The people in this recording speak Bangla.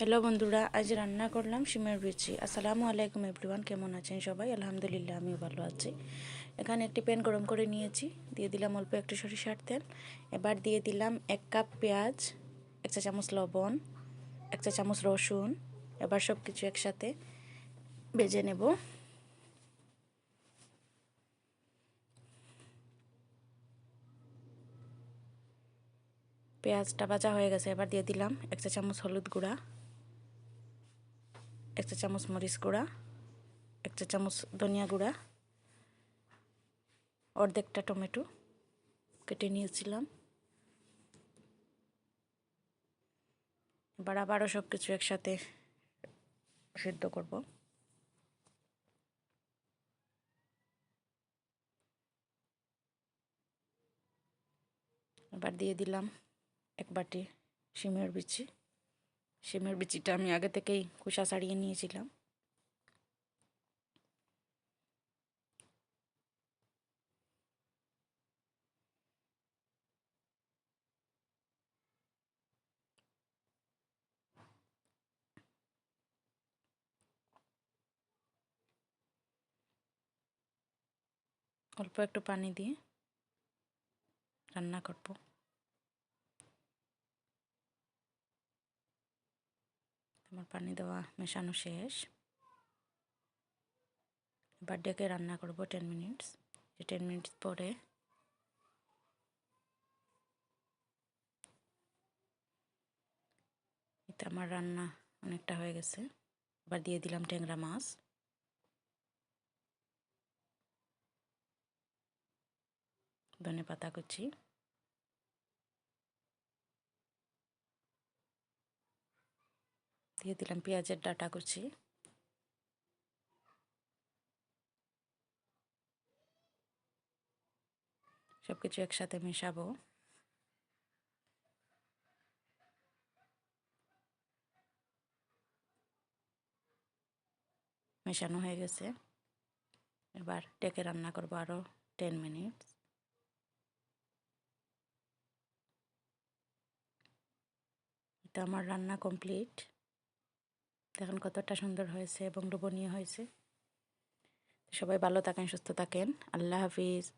হ্যালো বন্ধুরা, আজ রান্না করলাম সিমের বিচি। আসসালামু আলাইকুম এভরিওয়ান, কেমন আছেন সবাই? আলহামদুলিল্লাহ, আমিও ভালো আছি। এখানে একটি প্যান গরম করে নিয়েছি। দিয়ে দিলাম অল্প একটু সরিষার তেল। এবার দিয়ে দিলাম এক কাপ পেঁয়াজ, এক চা চামচ লবণ, এক চা চামচ রসুন। এবার সব কিছু একসাথে বেজে নেব। পেঁয়াজটা ভাজা হয়ে গেছে, এবার দিয়ে দিলাম এক চা চামচ হলুদ গুঁড়া। এক চা চামচ মরিচ গুঁড়া এক চা চামচ ধনিয়া গুঁড়া, অর্ধেকটা টমেটো কেটে নিয়েছিলাম। এবার আবারও সব কিছু একসাথে সিদ্ধ করব। এবার দিয়ে দিলাম এক বাটি শিমের বিচি। শিমের বিচিটা আমি আগে থেকেই কুসা ছাড়িয়ে নিয়েছিলাম। অল্প একটু পানি দিয়ে রান্না করব। আমার পানি দেওয়া মেশানো শেষ। এবার ডেকে রান্না করব টেন মিনিটস টেন মিনিটস পরে এটা আমার রান্না অনেকটা হয়ে গেছে। এবার দিয়ে দিলাম ট্যাংরা মাছ। ধনে পাতা কুচি। দিয়ে দিলাম পেঁয়াজের ডাটা কুচি। সব কিছু একসাথে মেশাবো। মেশানো হয়ে গেছে। এবার ডেকে রান্না করব আরও টেন মিনিটস এটা আমার রান্না কমপ্লিট। দেখুন কতটা সুন্দর হয়েছে এবং লোভনীয় হয়েছে। সবাই ভালো থাকেন সুস্থ থাকেন। আল্লাহ হাফিজ।